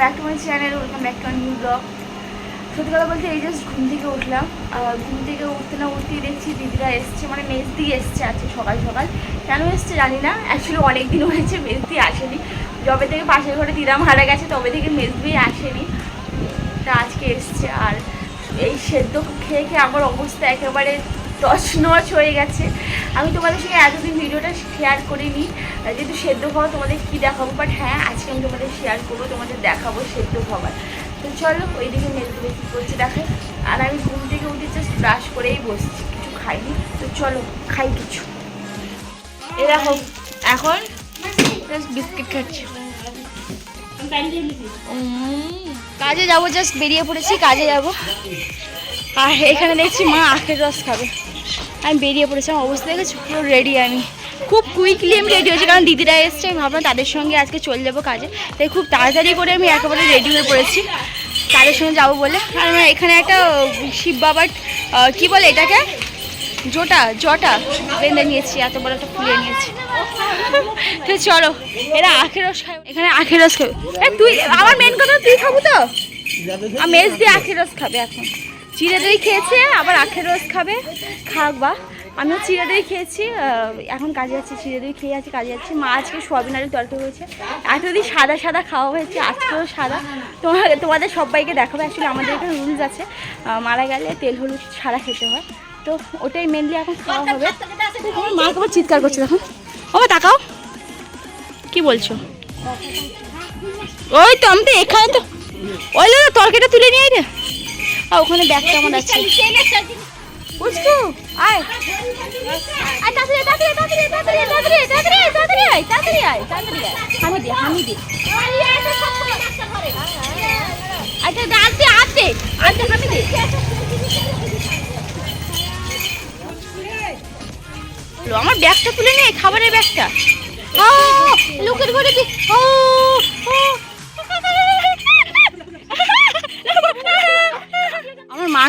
Back to my channel welcome back to new blog সত্যি কথা বলতে এই জাস্ট ঘুম থেকে উঠলাম। ঘুম থেকে উঠতে না উঠতেই দেখছি দিদিরা এসছে মানে মেজদি এসছে আজকে সকাল সকাল। কেন এসছে জানি না। অ্যাকচুয়ালি অনেক দিন হয়েছে মেজদি আসেনি। যবে থেকে পাশের ঘরে দিদা মারা গেছে, তবে থেকে মেজদি আসেনি। তা আজকে এসছে। আর এই সেদ্ধ খেয়ে খেয়ে আমার অবস্থা একেবারে তছনছ হয়ে গেছে। আমি তোমাদের সঙ্গে এতদিন ভিডিওটা শেয়ার করিনি। যেহেতু সেদ্ধ খাওয়া তোমাদের কী দেখাবো? বাট হ্যাঁ আজকে আমি তোমাদের শেয়ার করব তোমাদের দেখাবো সেদ্ধ খাবার তো চলো ওইদিকে মেলগুলো কী করছে দেখাই আর আমি ঘুম থেকে উঠে জাস্ট ব্রাশ করেই বসছি কিছু খাইনি। তো চলো খাই কিছু। এরকম এখন জাস্ট বিস্কিট খাচ্ছি। কাজে যাব জাস্ট বেরিয়ে পড়েছি কাজে যাব। আর এখানে দেখছি মা আখের রস খাবে। আমি বেরিয়ে পড়েছি আমার অবস্থা দেখেছি? পুরো রেডি আমি। খুব কুইকলি আমি রেডি হয়েছি কারণ দিদিরা এসছে আমি ভাবলাম তাদের সঙ্গে আজকে চলে যাব কাজে। তাই খুব তাড়াতাড়ি করে আমি একেবারে রেডি হয়ে পড়েছি। তাদের সঙ্গে যাব বলে। আর আমার এখানে একটা শিব বাবার কি বলে এটাকে? জোটা জটা বেঁধে নিয়েছি এত বড় একটা ফুলে নিয়েছি। তো চলো এরা আখের রস খাবে। এখানে আখের রস খাবে। তুই আমার মেন কথা তুই খাব তো? আর মেজ দিয়ে আখের রস খাবে এখন। চিড়ে দই খেয়েছে, আবার আখের রস খাবে। খাক বা, আমিও চিড়ে দই খেয়েছি এখন কাজে যাচ্ছি, চিড়ে দই খেয়ে আছি, কাজে যাচ্ছি। মা আজকে সোয়াবিন আলু তরকারি হয়েছে এতদিন সাদা সাদা খাওয়া হয়েছে, আজকেও সাদা। তোমার তোমাদের সবাইকে দেখাবে আসলে আমাদের এখানে রুলস আছে। মারা গেলে তেল, হলুদ সাদা খেতে হয়। তো ওটাই মেনলি এখন খাওয়া হবে। মা তোমার চিৎকার করছে, দেখো। ও তাকাও। কি বলছো? ওই তো, আমি তো এখানে তো ওই তরকারিটা তুলে নিয়ে আয় রে। আর ওখানে ব্যাগটা আমার আছে? বুঝছ আয়। আয় তাড়াতাড়ি তাড়াতাড়ি তাড়াতাড়ি তাড়াতাড়ি তাড়াতাড়ি তাড়াতাড়ি আয় তাড়াতাড়ি আয় তাড়াতাড়ি আয়। হামি দে হামি দে। আচ্ছা আনতে আনতে আনতে হামি দে। লো, আমার ব্যাগটা তুলে নে খাবারের ব্যাগটা। ও লোকের ঘরে দি ও ও।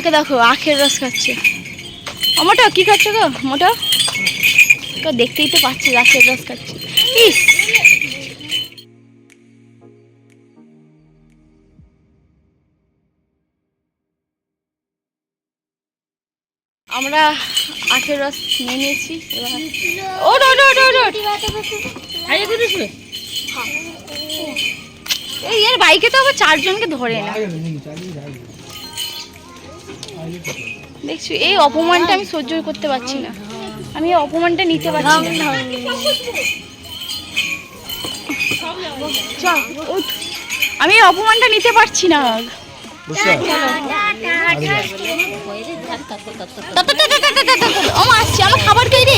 আমার দেখো আখের রস খাচ্ছে। মোটা কি খাচ্ছে গো মোটা? তো দেখতেই তো পাচ্ছি আখের রস খাচ্ছে। ইস! আমরা আখের রস নিয়ে নিয়েছি এবার ও ও ও ও আরে কোথায় শুয়ে এই এর বাইকে তো আবার চারজনকে ধরে না। দেখছি এই অপমানটা আমি সহ্য করতে পারছি না। আমি এই অপমানটা নিতে পারছি না। আমি এই অপমানটা নিতে পারছি না। আসছে আমার খাবার খাই রে।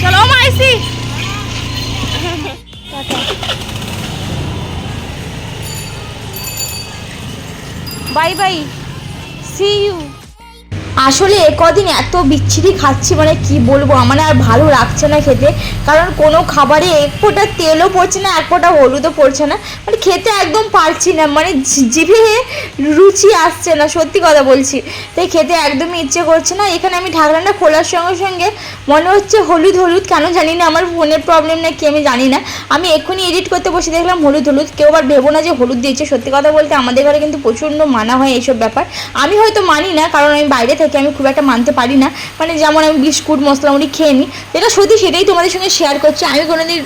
চলো ও মা আসি বাই বাই সি ইউ আসলে এ কদিন এত বিচ্ছিরি খাচ্ছি মানে কি বলব? আমার আর ভালো লাগছে না খেতে। কারণ কোনো খাবারে এক ফোঁটা তেলও পড়ছে না, এক ফোঁটা হলুদও পড়ছে না। মানে খেতে একদম পারছি না মানে জিভে রুচি আসছে না, সত্যি কথা বলছি। তাই খেতে একদমই ইচ্ছে করছে না। এখানে আমি ঢাকনাটা খোলার সঙ্গে সঙ্গে মনে হচ্ছে হলুদ হলুদ, কেন জানি না, আমার ফোনের প্রবলেম না নাকি আমি জানি না। আমি এক্ষুনি এডিট করতে বসে দেখলাম হলুদ হলুদ, কেউ আবার ভেবো না যে হলুদ দিয়েছে। সত্যি কথা বলতে আমাদের ঘরে কিন্তু প্রচণ্ড মানা হয় এইসব ব্যাপার। আমি হয়তো মানি না, কারণ আমি বাইরে থেকে। আমি খুব একটা মানতে পারি না। মানে যেমন আমি বিস্কুট মশলা মুড়ি খেয়ে নিই। যেটা সত্যি সেটাই তোমাদের সঙ্গে শেয়ার করছি। আমি কোনোদিন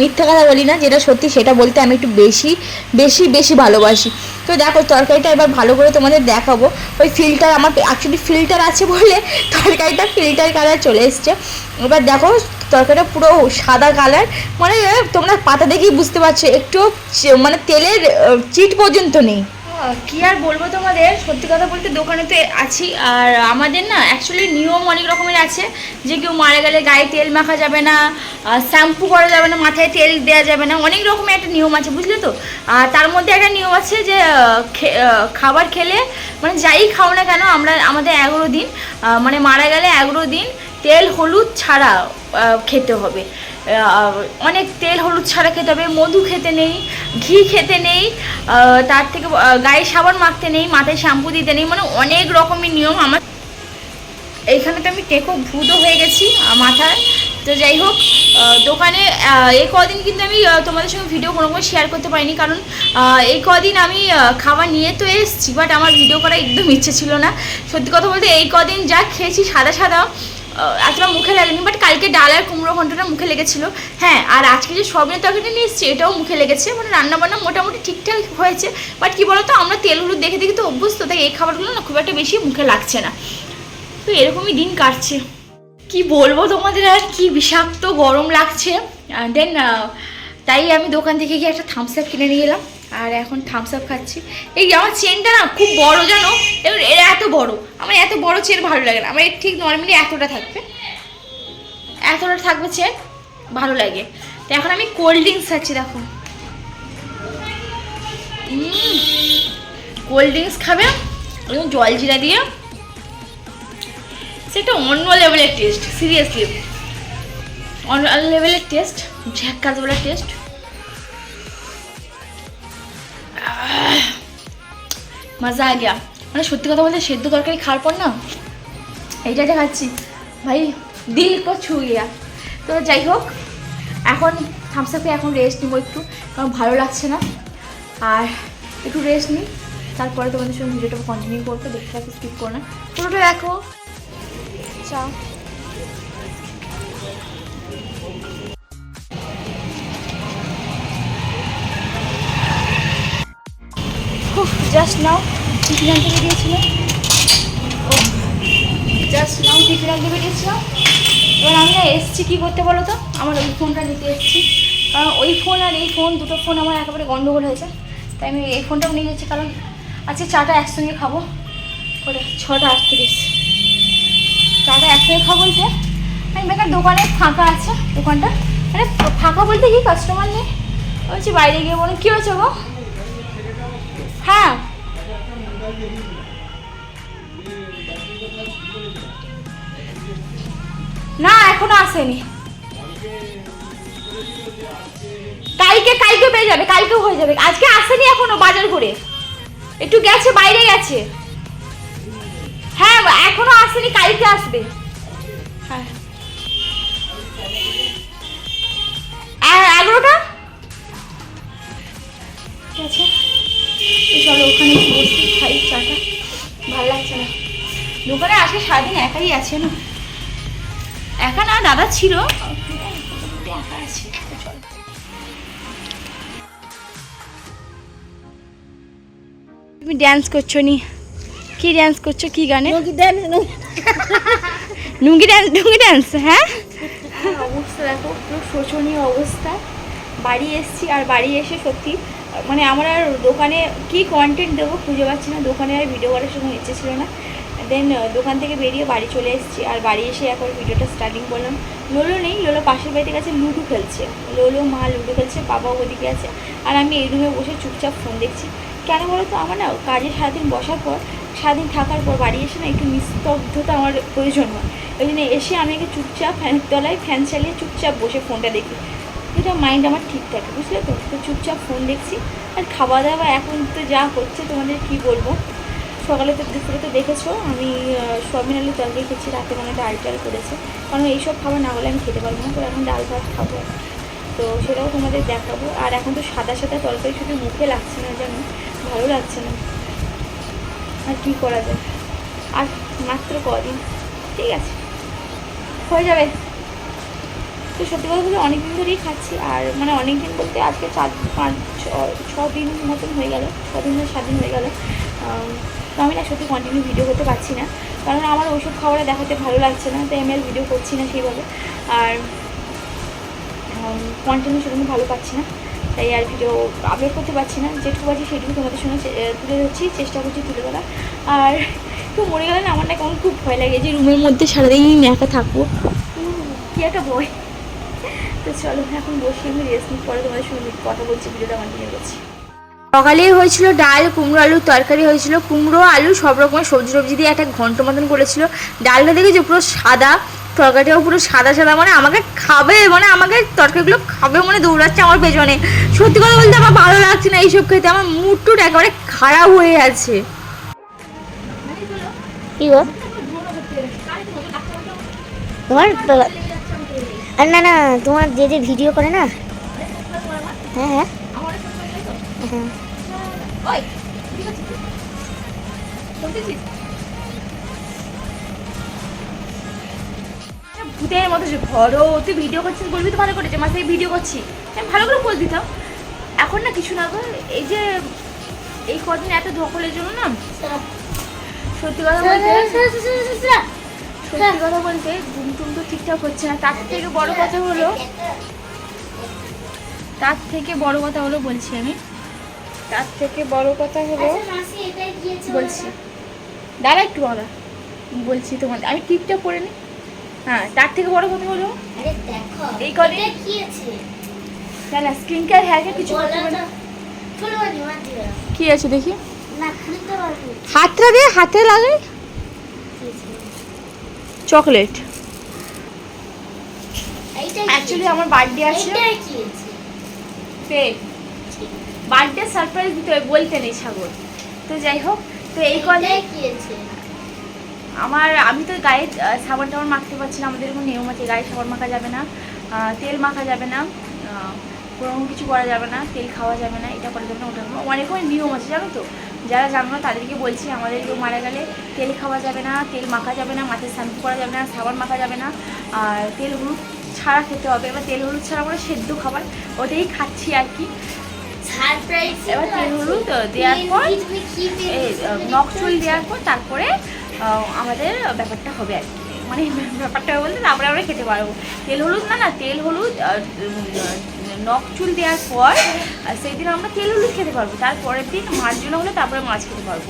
মিথ্যা কথা বলি না। যেটা সত্যি সেটা বলতে আমি একটু বেশি বেশি বেশি ভালোবাসি। তো দেখো, তরকারিটা এবার ভালো করে তোমাদের দেখাবো। ওই ফিল্টার আমার অ্যাকচুয়ালি ফিল্টার আছে বলে তরকারিটা ফিল্টার কালার চলে এসছে। এবার দেখো, তরকারিটা পুরো সাদা কালার মানে তোমরা পাতা দেখেই বুঝতে পারছ, একটু মানে তেলের চিট পর্যন্ত নেই। কি আর বলব তোমাদের? সত্যি কথা বলতে দোকানে তো আছি, আর আমাদের না অ্যাকচুয়ালি নিয়ম অনেক রকমের আছে। যে কেউ মারা গেলে গায়ে তেল মাখা যাবে না শ্যাম্পু করা যাবে না, মাথায় তেল দেওয়া যাবে না, অনেক রকমের একটা নিয়ম আছে, বুঝলে তো? আর তার মধ্যে একটা নিয়ম আছে যে খাবার খেলে মানে যাই খাও না কেন, আমরা, আমাদের এগারো দিন মানে মারা গেলে এগারো দিন তেল হলুদ ছাড়া খেতে হবে। অনেক তেল হলুদ ছাড়া খেতে হবে, মধু খেতে নেই, ঘি খেতে নেই তার থেকে গায়ে সাবান মাখতে নেই, মাথায় শ্যাম্পু দিতে নেই মানে অনেক রকমের নিয়ম আমার। এইখানে তো আমি টেকো ভূতও হয়ে গেছি মাথায়। তো যাই হোক দোকানে এই কদিন কিন্তু আমি তোমাদের সঙ্গে ভিডিও কোনো কোনো শেয়ার করতে পারিনি, কারণ এই কদিন আমি খাবার নিয়ে তো এসেছি বাট আমার ভিডিও করার একদম ইচ্ছে ছিল না। সত্যি কথা বলতে, এই কদিন যা খেয়েছি, সাদা সাদা এতটা মুখে লাগেনি বাট কালকে ডাল আর কুমড়ো ঘন্টটা মুখে লেগেছিল। হ্যাঁ আর আজকে যে সবনের তরকারিটা নিয়ে এসেছি, এটাও মুখে লেগেছে। মানে রান্নাবান্না মোটামুটি ঠিকঠাক হয়েছে বাট কি বলতো, আমরা তেলগুলো দেখে দেখে তো অভ্যস্ত, তাই এই খাবারগুলো না খুব একটা বেশি মুখে লাগছে না। তো এরকমই দিন কাটছে। কি বলব তোমাদের আর, কি বিষাক্ত গরম লাগছে। দেন তাই আমি দোকান থেকে গিয়ে একটা থামস আপ কিনে নিয়ে এলাম। আর এখন থামস আপ খাচ্ছি। এই আমার চেনটা না খুব বড় জানো? এর এত বড়। আমার এত বড় চেন ভালো লাগে না। আমার এর ঠিক নর্মালি এতটা থাকবে। এতটা থাকবে চেন ভালো লাগে। তো এখন আমি কোল্ড ড্রিঙ্কস খাচ্ছি, দেখো। কোল্ড ড্রিঙ্কস খাবে, এবং জল জিরা দিয়ে। সেটা অন্য লেভেলের টেস্ট সিরিয়াসলি অন্য লেভেলের টেস্ট ঝ্যাক্কাস বলে টেস্ট মজা আ গিয়া। মানে সত্যি কথা বলতে সেদ্ধ তরকারি খাওয়ার পর না এইটাতে খাচ্ছি ভাই, দিল কো ছু গিয়া। তো যাই হোক, এখন থামসাপে এখন রেস্ট নিবো একটু, কারণ ভালো লাগছে না। আর একটু রেস্ট নিই তারপরে তোমাদের সঙ্গে ভিডিওটা কন্টিনিউ করতে দেখতে থাকো স্কিপ করো না। পুরোটা দেখো। চা। জাস্ট নাও টিফিন আনতে বেরিয়েছিল জাস্ট নাও টিফিন আনতে বেরিয়েছিল এবার আমি না এসছি কী করতে বলো তো? আমার ওই ফোনটা নিতে এসেছি। কারণ ওই ফোন আর এই ফোন দুটো ফোন আমার একেবারে গন্ডগোল হয়েছে। তাই আমি এই ফোনটাও নিয়ে যাচ্ছি, কারণ আজকে চাটা একসঙ্গে খাব। করে ছটা আটত্রিশ। চাটা একসঙ্গে খাব বলতে? আমি বেকার দোকানে ফাঁকা আছে, দোকানটা। মানে ফাঁকা বলতে কি? কাস্টমার নেই। বলছি বাইরে গিয়ে বলুন, কী হয়েছে গো? হ্যাঁ। না, এখনও আসেনি। কালকে কালকে পেয়ে যাবে কালকে হয়ে যাবে। আজকে আসেনি এখনও বাজার করে একটু গেছে, বাইরে গেছে। হ্যাঁ এখনও আসেনি, কালকে আসবে। হ্যাঁ। এগারোটা? ঠিক আছে। চলো ওখানে বসি খাই চাটা। ভালো লাগছে না। দোকানে আজকে সারাদিন একাই আছে না? একা না দাদা ছিল। একা আছে চলো তুমি ড্যান্স করছ নি? কি ড্যান্স করছ? কি গানে? লুঙ্গি ড্যান্স লুঙ্গি ড্যান্স হ্যাঁ? অবস্থা দেখো পুরো শোচনীয় অবস্থা। বাড়ি এসেছি আর বাড়ি এসে সত্যি মানে আমার আর দোকানে কি কন্টেন্ট দেবো খুঁজে পাচ্ছি না। দোকানে আর ভিডিও করার সময় ইচ্ছে ছিল না। দেন দোকান থেকে বেরিয়ে বাড়ি চলে এসেছি। আর বাড়ি এসে এখন ভিডিওটা স্টার্টিং করলাম। লোলো নেই, লোলো পাশের বাড়িতে গেছে, লুডো খেলছে। লোলো, মা লুডো খেলছে বাবা ওদিকে আছে। আর আমি এই রুমে বসে চুপচাপ ফোন দেখছি। কেন বলো তো আমার না কাজে সারাদিন বসার পর, সারাদিন থাকার পর বাড়ি এসে না একটু নিস্তব্ধতা আমার প্রয়োজন হয়। ওই জন্য এসে আমি চুপচাপ ফ্যানের তলায় ফ্যান চালিয়ে চুপচাপ বসে ফোনটা দেখি। এটা মাইন্ড আমার ঠিক থাকে, বুঝলে তো? তো চুপচাপ ফোন দেখছি আর খাওয়া দাওয়া এখন তো যা হচ্ছে তোমাদের কি বলব? সকালে তো দুপুরে তো দেখেছ, আমি সয়াবিন আলু তরকারি খেয়েছি, রাতে মানে ডাল টাল করেছে। কারণ এইসব খাবার না হলে আমি খেতে পারব না, তো এখন ডাল ভাত খাব। তো সেটাও তোমাদের দেখাবো। আর এখন তো সাদা সাদা তরকারি শুধু মুখে লাগছে না, যেন ভালো লাগছে না। আর কি করা যায়? আর মাত্র কদিন, ঠিক আছে। হয়ে যাবে। তো সত্যি কথা বলতে অনেক দিন ধরেই খাচ্ছি। আর মানে অনেক দিন বলতে আজকে চার, পাঁচ, ছ- দিন মতন হয়ে গেল, ছ দিন সাত দিন হয়ে গেল। তো আমি না সত্যি কন্টিনিউ ভিডিও করতে পারছি না। কারণ আমার ওইসব খাবারে দেখাতে ভালো লাগছে না, তাই আমি আর ভিডিও করছি না সেইভাবে। আর কন্টিনিউ সেরকম ভালো পাচ্ছি না। তাই আর ভিডিও আপলোড করতে পারছি না। যেটুকু পাচ্ছি সেটুকু তোমাদের সঙ্গে তুলে ধরছি। চেষ্টা করছি তুলে ধরা আর কেউ মরে গেলে না আমার না কেমন খুব ভয় লাগে যে রুমের মধ্যে সারাদিন একা থাকব। কি একটা ভয়। তো চলো এখন বসে আমি রেস্ট নিই পরে তোমাদের সঙ্গে কথা বলছি ভিডিওটা কন্টিনিউ করছি সকালে হয়েছিল ডাল কুমড়ো আলুর তরকারি হয়েছিল। কুমড়ো আলু সব রকমের সবজি টবজি দিয়ে একটা ঘন্ট মতন করেছিল। ডালটা দেখেছি পুরো সাদা। তরকারিটাও পুরো সাদা সাদা মানে আমাকে খাবে মানে আমাকে তরকারিগুলো খাবে মানে দৌড়াচ্ছে আমার পেছনে। সত্যি কথা বলতে আমার ভালো লাগছে না এইসব খেতে আমার মুড টুড একেবারে খারাপ হয়ে আছে কি তোমার আর না না তোমার যে যে ভিডিও করে না? হ্যাঁ হ্যাঁ। হ্যাঁ ভূতের মতো যে ঘরও তুই ভিডিও করছিস বলবি তো ভালো করে যে মাসে ভিডিও করছি। আমি ভালো করে পোজ দিতাম। এখন না কিছু না গো এই যে এই কদিন এত ধকলের জন্য না সত্যি কথা বলতে সত্যি কথা বলতে ঘুম টুম তো ঠিকঠাক হচ্ছে না। তার থেকে বড় কথা হলো তার থেকে বড় কথা হলো বলছি আমি। তার থেকে বড় কথা হলো বলছি। দাঁড়া একটু দাঁড়া বলছি তোমাদের আমি টিপটা পরে নি। হ্যাঁ তার থেকে বড় কথা হলো এই কদিন কি আছে? স্কিন কেয়ার হেয়ার কেয়ার কিছু কি আছে দেখি? না হাতটা দিয়ে হাতে লাগে চকলেট। অ্যাকচুয়ালি আমার বার্থডে আছে। বার্থডে সারপ্রাইজ দিতে হয় বলতে নেই সাগর। তো যাই হোক তো এই কলে আমার আমি তো গায়ে সাবান টাবান মাখতে পারছি না আমাদের এরকম নিয়ম আছে গায়ে সাবান মাখা যাবে না তেল মাখা যাবে না কোনো কিছু করা যাবে না তেল খাওয়া যাবে না এটা করা যাবে না ওটা অনেক অনেক নিয়ম আছে জানো তো? যারা জানো না তাদেরকে বলছি আমাদের কেউ মারা গেলে তেল খাওয়া যাবে না তেল মাখা যাবে না মাথায় শ্যাম্পু করা যাবে না সাবান মাখা যাবে না আর তেল হলুদ ছাড়া খেতে হবে। এবার তেল হলুদ ছাড়া আমরা সেদ্ধ খাবার ওটাই খাচ্ছি আর কি। এবার তেল হলুদ দেওয়ার পর নখ চুল দেওয়ার পর তারপরে আমাদের ব্যাপারটা হবে আর কি। মানে ব্যাপারটা হবে বলতে তারপরে আমরা খেতে পারব। তেল হলুদ না না তেল হলুদ নখ চুল দেওয়ার পর সেই দিন আমরা তেল হলুদ খেতে পারব। তারপরের দিন মাছ জন্য হলে তারপরে মাছ খেতে পারব।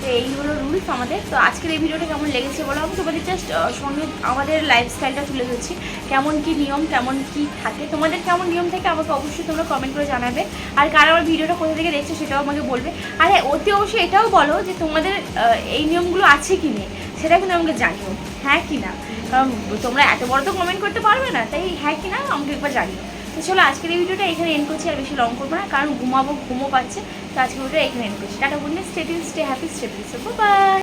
তো এই হলো রুলস আমাদের। তো আজকের এই ভিডিওটা কেমন লেগেছে বলো আমি তোমাদের জাস্ট সঙ্গে আমাদের লাইফস্টাইলটা তুলে ধরছি। কেমন কি নিয়ম, কেমন কি থাকে, তোমাদের কেমন নিয়ম থাকে আমাকে অবশ্যই তোমরা কমেন্ট করে জানাবে। আর কার আমার ভিডিওটা কোথা থেকে দেখছ সেটাও আমাকে বলবে। আর হ্যাঁ অতি অবশ্যই এটাও বলো যে তোমাদের এই নিয়মগুলো আছে কি নেই, সেটা কিন্তু আমাকে জানিও। হ্যাঁ কি না? কারণ তোমরা এত বড় তো কমেন্ট করতে পারবে না, তাই হ্যাঁ কি না আমাকে একবার জানিও। তো চলো আজকের এই ভিডিওটা এখানে এন্ড করছি, আর বেশি লং করব না, কারণ ঘুমাবো ঘুমো পাচ্ছে, তো আজকের ভিডিওটা এখানে এন্ড করছি। টাটা বললে stay stay happy stay bye